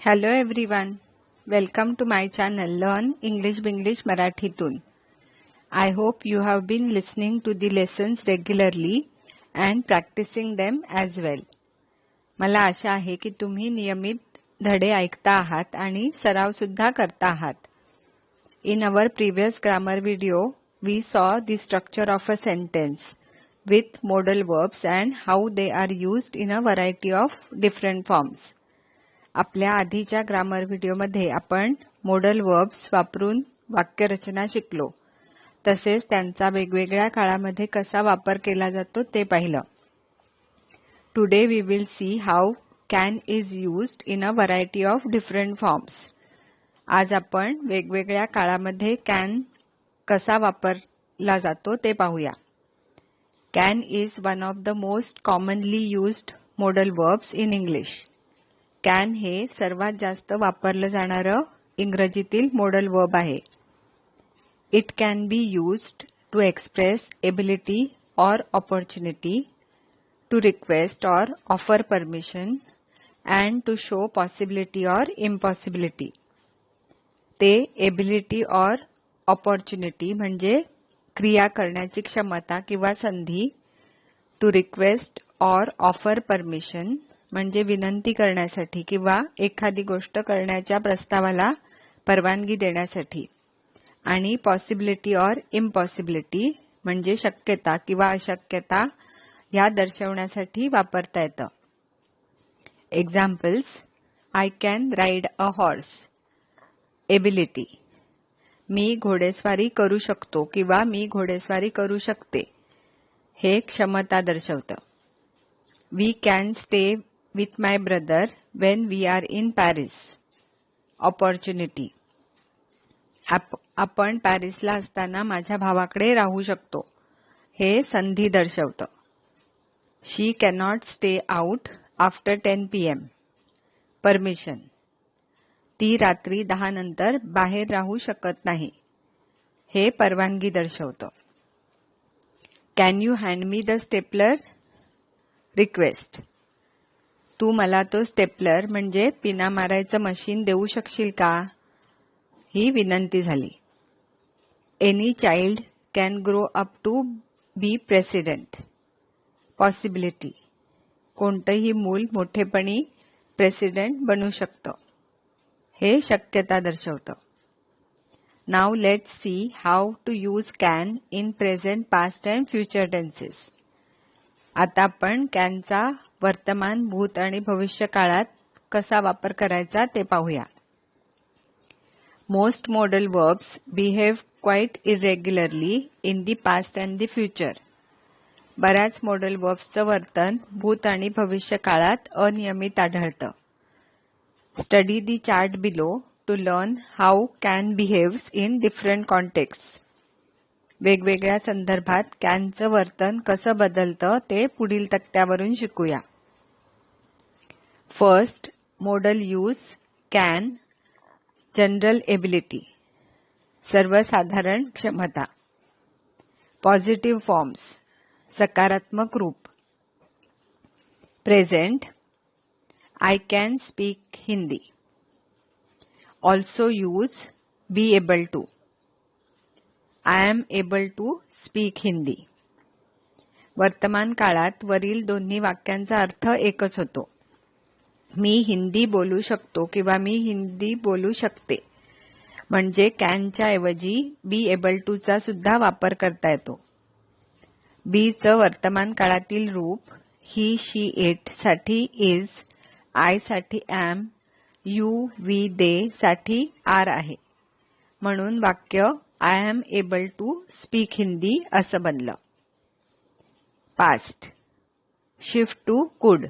Hello everyone welcome to my channel learn English Binglish मराठीतून I hope you have been listening to the lessons regularly and practicing them as well मला आशा आहे की तुम्ही नियमित धडे ऐकता आहात आणि सरावसुद्धा करता आहात. In our previous grammar video we saw the structure of a sentence with modal verbs and how they are used in a variety of different forms आपल्या आधीच्या ग्रामर व्हिडिओमध्ये आपण मोडल वर्ब्स वापरून वाक्यरचना शिकलो. तसेच त्यांचा वेगवेगळ्या काळामध्ये कसा वापर केला जातो ते पाहिलं. Today we will see how can is used in a variety of different forms आज आपण वेगवेगळ्या काळामध्ये कॅन कसा वापरला जातो ते पाहूया. Can is one of the most commonly used modal verbs in English can हे सर्वात जास्त वापरलं जाणारं इंग्रजीतील मोडल वर्ब आहे. It can be used to express ability or opportunity to request or offer permission and to show possibility or impossibility ते ability or opportunity म्हणजे क्रिया करण्याची क्षमता किंवा संधी to request or offer permission म्हणजे विनंती करण्यासाठी किंवा एखादी गोष्ट करण्याच्या प्रस्तावाला परवानगी देण्यासाठी. आणि पॉसिबिलिटी ऑर इम्पॉसिबिलिटी म्हणजे शक्यता किंवा अशक्यता या दर्शवण्यासाठी वापरता येतं. Examples I can ride a horse ability मी घोडेस्वारी करू शकतो किंवा मी घोडेस्वारी करू शकते. हे क्षमता दर्शवतं. We can stay with my brother when we are in Paris opportunity आपण पॅरिसला असताना माझ्या भावाकडे राहू शकतो. हे संधी दर्शवतं. She cannot stay out after ten P M permission ती रात्री दहा नंतर बाहेर राहू शकत नाही. हे परवानगी दर्शवतं. Can you hand me the stapler request तू मला तो स्टेपलर म्हणजे पिना मारायचं मशीन देऊ शकशील का? ही विनंती झाली. Any child can grow up to be president possibility कोणतंही मूल मोठेपणी प्रेसिडेंट बनू शकतं. हे शक्यता दर्शवतं. Now let see how to use can in present past and future tenses आता आपण कॅनचा वर्तमान भूत आणि भविष्य काळात कसा वापर करायचा ते पाहूया. Most modal verbs behave quite irregularly in the past and the future बऱ्याच मॉडल वर्ब्सचं वर्तन भूत आणि भविष्य काळात अनियमित आढळतं. Study the chart below to learn how can behaves in different contexts वेगवेगळ्या संदर्भात कॅनचं वर्तन कसं बदलतं ते पुढील तक्त्यावरून शिकूया. First, modal use can general ability सर्वसाधारण क्षमता पॉझिटिव्ह फॉर्म्स सकारात्मक रूप present I can speak Hindi also use be able to I am able to speak Hindi वर्तमान काळात वरील दोन्ही वाक्यांचा अर्थ एकच होतो. मी हिंदी बोलू शकतो किंवा मी हिंदी बोलू शकते. म्हणजे कॅनच्या ऐवजी बी एबल टूचा सुद्धा वापर करता येतो. बीचं वर्तमान काळातील रूप ही शी इटसाठी इज आयसाठी ॲम यू वी दे साठी आर आहे. म्हणून वाक्य I am able to speak Hindi असं बनलं. Past shift to could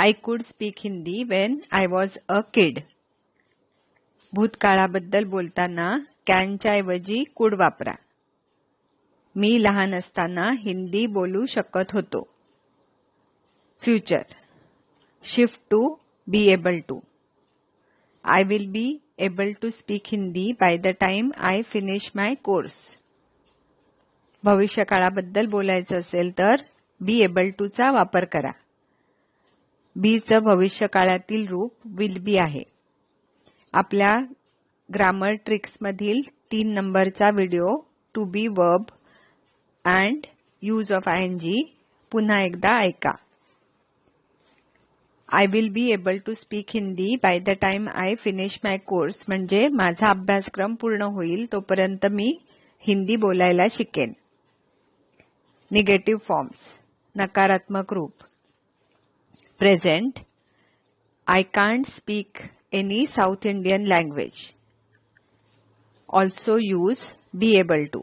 I could speak Hindi when I was a kid भूतकाळाबद्दल बोलताना कॅनच्या ऐवजी कुड वापरा. मी लहान असताना हिंदी बोलू शकत होतो. Future shift to be able to I will be able to speak Hindi by the time I finish my course भविष्यकाळाबद्दल बोलायचं असेल तर बी एबल टूचा वापर करा. बीचं भविष्यकाळातील रूप विल बी आहे. आपल्या ग्रामर ट्रिक्समधील तीन नंबरचा video to be verb and use of I N G पुन्हा एकदा ऐका. I will be able to speak Hindi by the time I finish my course म्हणजे माझा अभ्यासक्रम पूर्ण होईल तोपर्यंत मी हिंदी बोलायला शिकेन. निगेटिव्ह फॉर्म्स नकारात्मक रूप. Present I can't speak any South Indian language also use be able to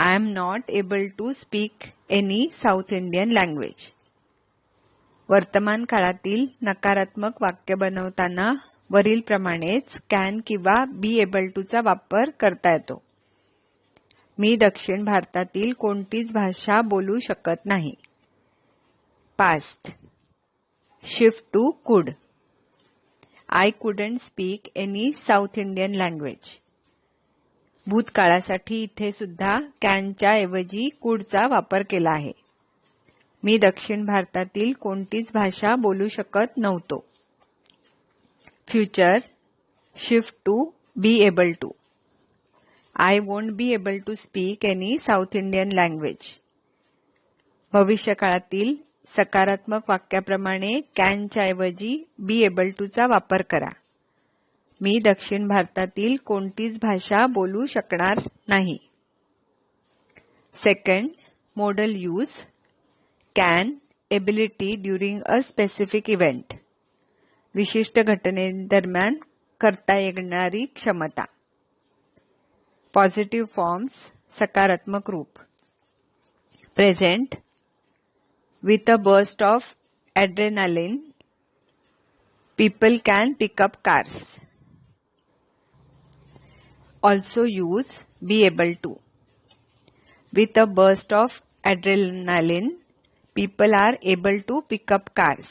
I am not able to speak any South Indian language वर्तमान काळातील नकारात्मक वाक्य बनवताना वरील प्रमाणेच कॅन किंवा बी एबल टूचा वापर करता येतो. मी दक्षिण भारतातील कोणतीच भाषा बोलू शकत नाही. Past. Shift to could. I couldn't speak any South Indian language भूतकाळासाठी इथे सुद्धा कॅनच्या ऐवजी कुडचा वापर केला आहे. मी दक्षिण भारतातील कोणतीच भाषा बोलू शकत नव्हतो. Future shift to be able to I won't be able to speak any South Indian language भविष्यकाळातील सकारात्मक वाक्याप्रमाणे कॅनच्या ऐवजी बी एबल टूचा वापर करा. मी दक्षिण भारतातील कोणतीच भाषा बोलू शकणार नाही. Second modal use can ability during a specific event विशिष्ट घटनेदरम्यान करता येणारी क्षमता. पॉझिटिव्ह फॉर्म्स सकारात्मक रूप. Present with a burst of adrenaline, people can pick up cars. Also use be able to. With a burst of adrenaline, people are able to pick up cars.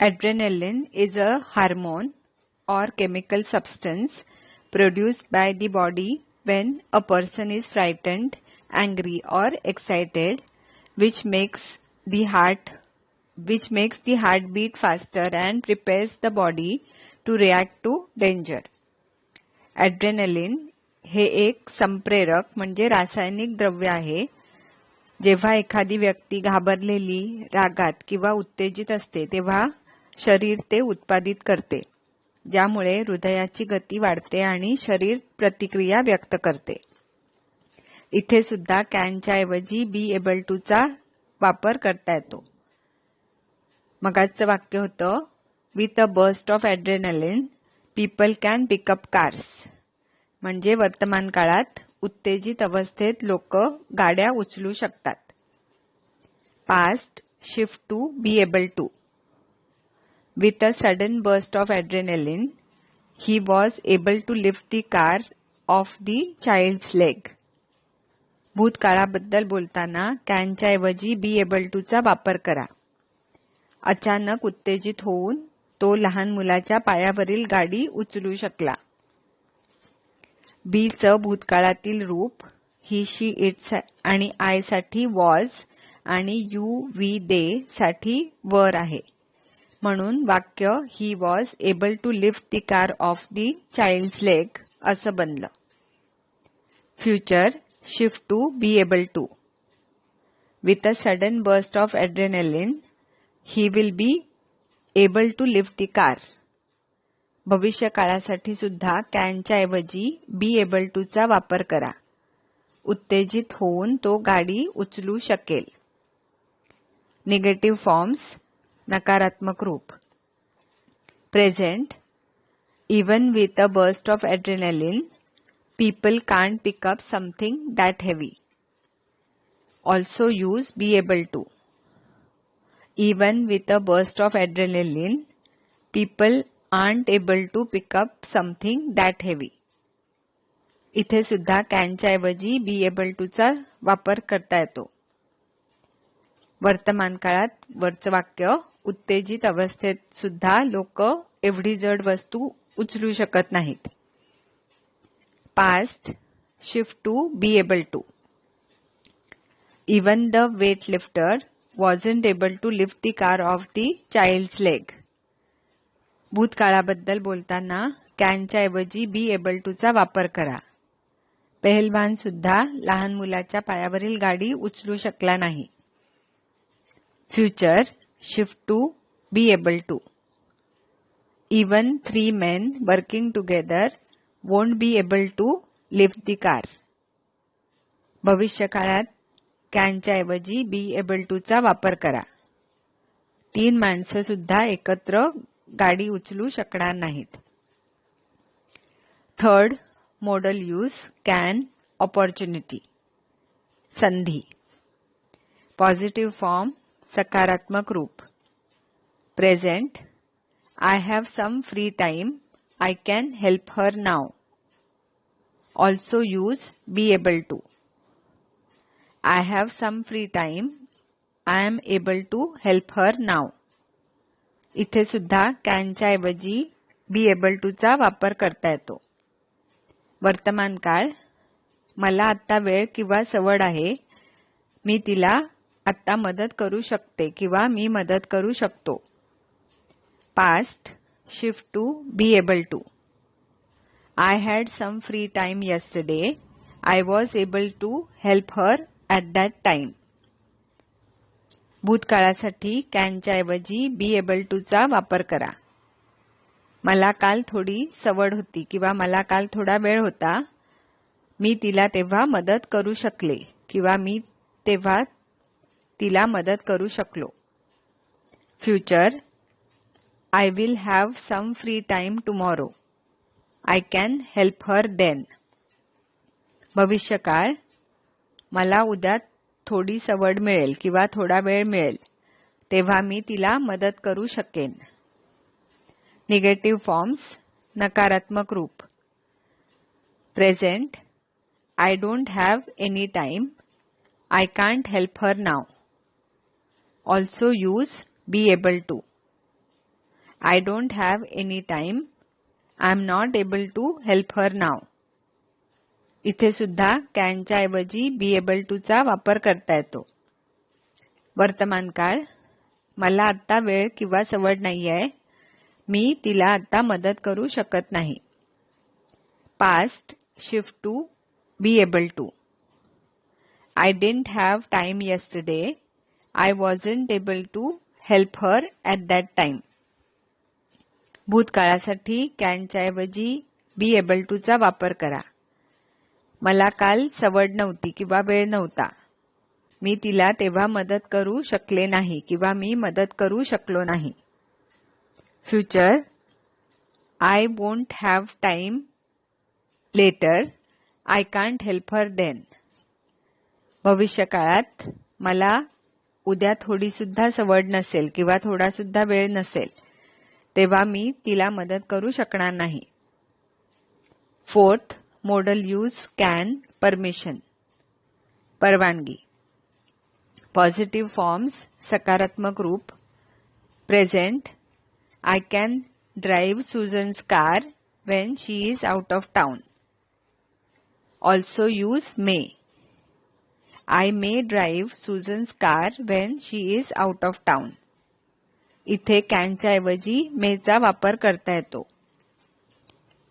Adrenaline is a hormone or chemical substance produced by the body when a person is frightened, angry or excited which makes the heart which makes the heart beat faster and prepares the body to react to danger. Adrenaline हे एक संप्रेरक म्हणजे रासायनिक द्रव्य आहे जेव्हा एखादी व्यक्ती घाबरलेली रागात किंवा उत्तेजित असते तेव्हा शरीर ते उत्पादित करते ज्यामुळे हृदयाची गती वाढते आणि शरीर प्रतिक्रिया व्यक्त करते इथे सुद्धा कॅनच्या ऐवजी बी एबल चा वापर करता येतो. मगाचं वाक्य होतं with a burst of adrenaline people can pick up cars म्हणजे वर्तमान काळात उत्तेजित अवस्थेत लोक गाड्या उचलू शकतात. Past shift to be able to with a sudden burst of adrenaline he was able to lift the car off the child's leg भूतकाळाबद्दल बोलताना कॅनच्याऐवजी बी एबल टूचा वापर करा. अचानक उत्तेजित होऊन तो लहान मुलाच्या पायावरील गाडी उचलू शकला. बीचं भूतकाळातील रूप ही शी इट्स आणि आयसाठी वॉज आणि यू वी दे साठी वर आहे. म्हणून वाक्य he was able to lift the car off the child's leg असं बनलं. Future shift to be able to with a sudden burst of adrenaline, he will be able to lift the car भविष्य काळासाठी सुद्धा कॅनच्या ऐवजी be able टूचा वापर करा. उत्तेजित होऊन तो गाडी उचलू शकेल. निगेटिव्ह फॉर्म्स नकारात्मक रूप. Present even with a burst of people can't pick up something that heavy also use be able to even with a burst of adrenaline people aren't able to pick up something that heavy. इथे सुद्धा कॅनच्या ऐवजी be able टूचा वापर करता येतो. वर्तमान काळात वरचं वाक्य उत्तेजित अवस्थेत सुद्धा लोक एवढी जड वस्तू उचलू शकत नाहीत. Past, shift to be able to Even the weight lifter able to to lift the car off the leg. Leg भूतकाळाबद्दल बोलताना कॅनच्या ऐवजी बी एबल टूचा वापर करा. पेहलवान सुद्धा लहान मुलाच्या पायावरील गाडी उचलू शकला नाही. Future shift to be able to even three men working together won't be able to lift the car भविष्य काळात कॅनच्या ऐवजी बी एबल टूचा वापर करा. तीन माणसं सुद्धा एकत्र गाडी उचलू शकणार नाहीत. Third modal use can opportunity संधी. पॉझिटिव्ह फॉर्म सकारात्मक रूप. Present I have some free time I can help her now also use be able to I have some free time. I am able to help her now इथे सुद्धा कॅनच्या ऐवजी be able टूचा वापर करता येतो. वर्तमान काळ मला आत्ता वेळ किंवा सवड आहे. मी तिला आत्ता मदत करू शकते किंवा मी मदत करू शकतो. Past shift to be able to I had some free time yesterday. I was able to help her at that time. भूतकाळासाठी कॅनच्या ऐवजी बी एबल टूचा वापर करा मला काल थोडी सवड होती किंवा मला काल थोडा वेळ होता मी तिला तेव्हा मदत करू शकले किंवा मी तेव्हा तिला मदत करू शकलो future I will have some free time tomorrow I can help her then. भविष्यकाळ मला उद्या थोडी सवड मिळेल किंवा थोडा वेळ मिळेल तेव्हा मी तिला मदत करू शकेन. निगेटिव्ह फॉर्म्स नकारात्मक रूप. Present I don't have any time I can't help her now also use be able to I don't have any time. I am not able to help her now इथे सुद्धा कॅनच्या ऐवजी be able टूचा वापर करता येतो. वर्तमान काळ मला आत्ता वेळ किंवा सवड नाही आहे मी तिला आत्ता मदत करू शकत नाही. Past shift to be able to I didn't have time yesterday. I wasn't able to help her at that time भूतकाळासाठी कॅनच्याऐवजी बी एबल टूचा वापर करा. मला काल सवड नव्हती किंवा वेळ नव्हता. मी तिला तेव्हा मदत करू शकले नाही किंवा मी मदत करू शकलो नाही. Future I won't have time later I can't help her then. भविष्यकाळात मला उद्या थोडीसुद्धा सवड नसेल किंवा थोडासुद्धा वेळ नसेल. तेव्हा मी तिला मदत करू शकणार नाही. Fourth modal use can permission परवानगी. पॉझिटिव्ह फॉर्म्स सकारात्मक रूप. Present I can drive Susan's car when she is out of town also use may I may drive Susan's car when she is out of town इथे कॅनच्या ऐवजी मेचा वापर करता येतो.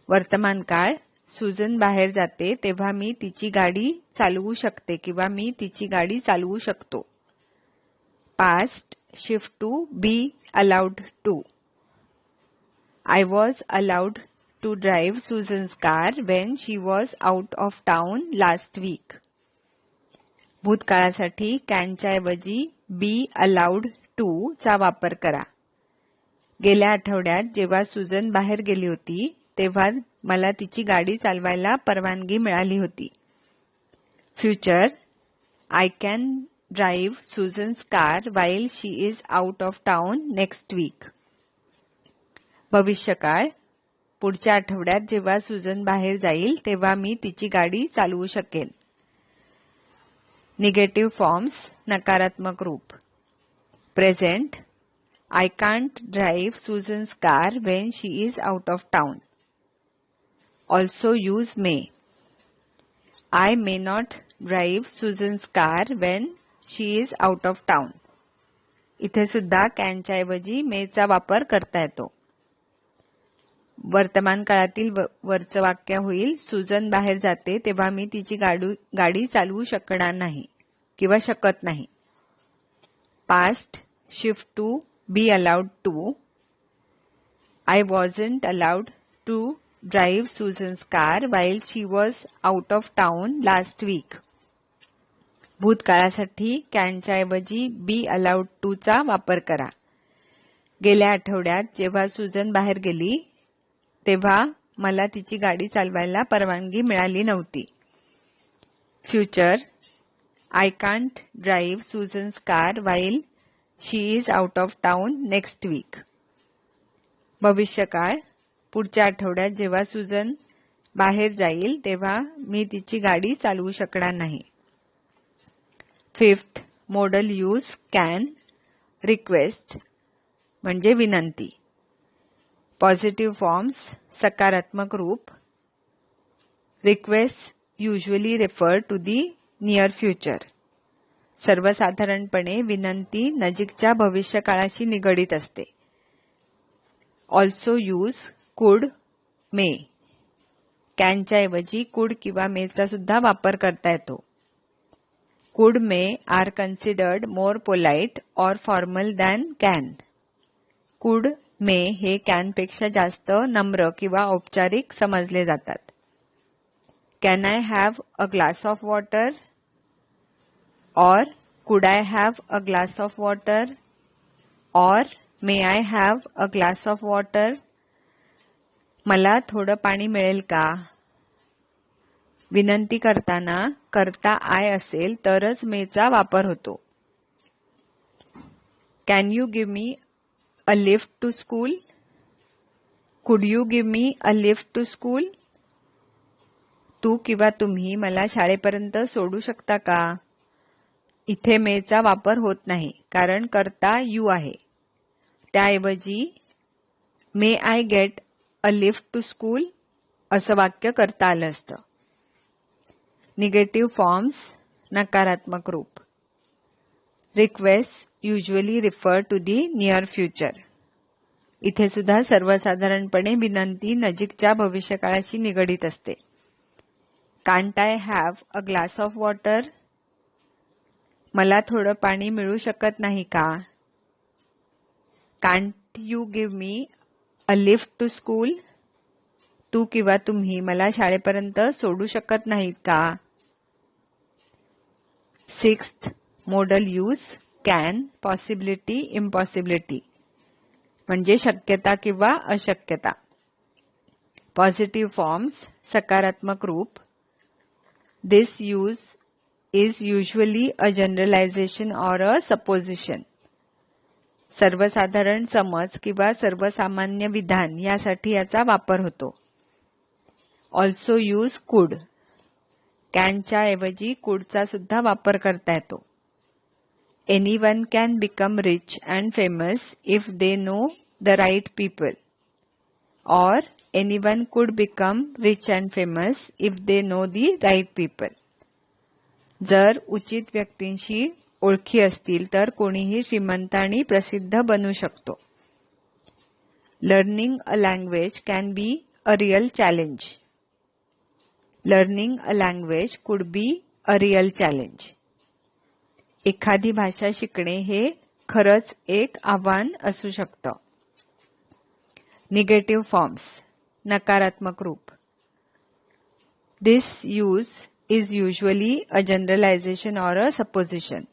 वर्तमान काळ सुजन बाहेर जाते तेव्हा मी तिची गाडी चालवू शकते किंवा मी तिची गाडी चालवू शकतो. Past shift to be allowed to. I was allowed to drive Susan's car when she was out of town last week. भूतकाळासाठी कॅनच्या ऐवजी बी अलाउड टू चा वापर करा. गेल्या आठवड्यात जेव्हा सुजन बाहेर गेली होती तेव्हा मला तिची गाडी चालवायला परवानगी मिळाली होती. Future I can drive Susan's car while she is out of town next week भविष्यकाळ पुढच्या आठवड्यात जेव्हा सुजन बाहेर जाईल तेव्हा मी तिची गाडी चालवू शकेन. निगेटिव्ह फॉर्म्स नकारात्मक रूप. Present I can't drive Susan's car when she is out of town. also use may. I may not drive Susan's car when she is out of town. इथे सुद्धा कॅनच्या ऐवजी मेचा वापर करता येतो वर्तमान काळातील वरचं वाक्य होईल सुजन बाहेर जाते तेव्हा मी तिची गाडी गाडी चालवू शकणार नाही किंवा शकत नाही past shift to be allowed to I wasn't allowed to drive Susan's car while she was out of town last week भूतकाळासाठी कॅनच्या ऐवजी बी अलाउड टू चा वापर करा. गेल्या आठवड्यात जेव्हा सुजन बाहेर गेली तेव्हा मला तिची गाडी चालवायला परवानगी मिळाली नव्हती. Future I can't drive Susan's car while she is out of town next week भविष्यकाळ पुढच्या आठवड्यात जेव्हा सुजन बाहेर जाईल तेव्हा मी तिची गाडी चालवू शकणार नाही. Fifth modal use can request म्हणजे विनंती. पॉझिटिव्ह फॉर्म्स सकारात्मक रूप. Request usually refer to the near future सर्वसाधारणपणे विनंती नजीकच्या भविष्यकाळाशी निगडीत असते. ऑल्सो यूज कुड मे कॅनच्या ऐवजी कुड किंवा मेचा सुद्धा वापर करता येतो. Could may are considered more polite or formal than can could may हे कॅनपेक्षा जास्त नम्र किंवा औपचारिक समजले जातात. Can I have a glass of water or could I have a glass of water or may I have a glass of water मला थोडं पाणी मिळेल का? विनंती करताना करता आय असेल तरच मेचा वापर होतो. Can you give me a lift to school could you give me a lift to school तू किंवा तुम्ही मला शाळेपर्यंत सोडू शकता का? इथे मेचा वापर होत नाही कारण करता यू आहे. त्याऐवजी may I get a lift to school असं वाक्य करता आलं असतं. निगेटिव्ह फॉर्म्स नकारात्मक रूप. Request usually refer to the near future इथे सुद्धा सर्वसाधारणपणे विनंती नजीकच्या भविष्यकाळाशी निगडीत असते. Can't I have a glass of water मला थोडं पाणी मिळू शकत नाही का? Can't you give me a lift to school तू किंवा तुम्ही मला शाळेपर्यंत सोडू शकत नाहीत का? Six modal use can possibility impossibility म्हणजे शक्यता किंवा अशक्यता. पॉझिटिव्ह फॉर्म्स सकारात्मक रूप. This use is usually a generalisation or a supposition सर्वसाधारण समज किंवा सर्वसामान्य विधान यासाठी याचा वापर होतो ऑल्सो यूज कुड कॅनच्या ऐवजी कुडचा सुद्धा वापर करता येतो anyone can become rich and famous if they know the right people. Or anyone could become rich and famous if they know the right people. जर उचित व्यक्तींशी ओळखी असतील तर कोणीही श्रीमंत आणि प्रसिद्ध बनू शकतो. Learning a language can be a real challenge learning a language could be a real challenge एखादी भाषा शिकणे हे खरंच एक आव्हान असू शकतं. निगेटिव्ह फॉर्म्स नकारात्मक रूप. This use is usually a generalisation or a supposition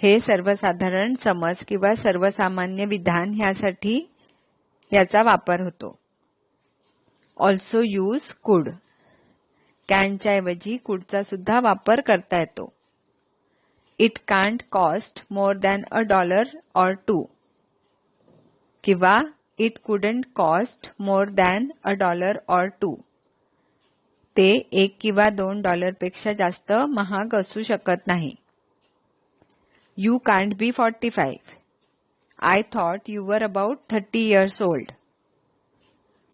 हे सर्वसाधारण समज किंवा सर्वसामान्य विधान ह्यासाठी याचा वापर होतो. ऑल्सो यूज कुड कॅनच्या ऐवजी कुडचा सुद्धा वापर करता येतो. It can't cost more than a dollar or two किंवा it couldn't cost more than a dollar or two ते एक किंवा दोन डॉलरपेक्षा जास्त महाग असू शकत नाही. You can't be forty five I thought you were about thirty years old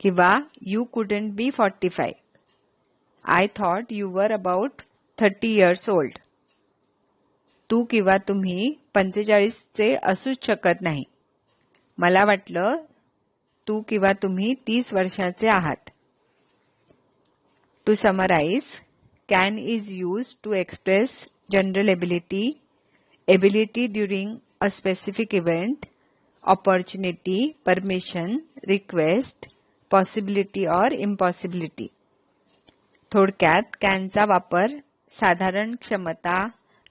किंवा you couldn't be forty five I thought you were about thirty years old तू किंवा तुम्ही पंचेचाळीसचे असूच शकत नाही. मला वाटलं तू किंवा तुम्ही तीस वर्षाचे आहात. To summarise can is use to express general ability ability during a specific event opportunity, permission, request, possibility or impossibility. थोडक्यात कॅनचा वापर साधारण क्षमता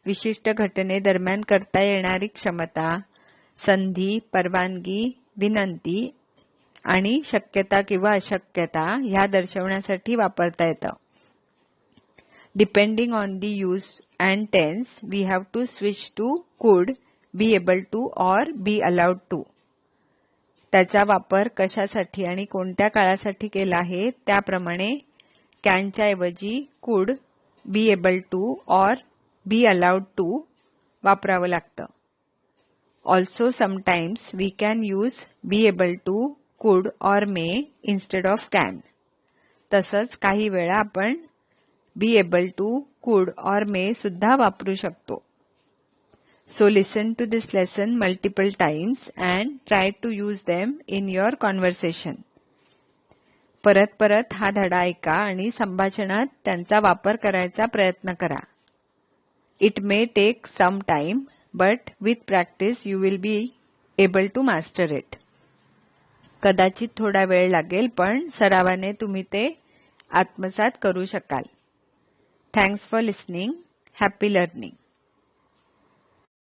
विशिष्ट घटनेदरम्यान करता येणारी क्षमता संधी परवानगी विनंती आणि शक्यता किंवा अशक्यता ह्या दर्शवण्यासाठी वापरता येतं. Depending on the use and tense we have to switch to could be able to or be allowed to त्याचा वापर कशासाठी आणि कोणत्या काळासाठी केला आहे त्याप्रमाणे कॅनच्या ऐवजी could be able to or be allowed to वापरावं लागतं. Also sometimes we can use be able to could or may instead of can तसंच काही वेळा आपण be able to could or may सुद्धा वापरू शकतो. So listen to this lesson multiple times and try to use them in your conversation परत परत हा धडा ऐका आणि संभाषणात त्यांचा वापर करायचा प्रयत्न करा. It may take some time but with practice you will be able to master it कदाचित थोडा वेळ लागेल पण सरावाने तुम्ही ते आत्मसात करू शकाल. Thanks for listening happy learning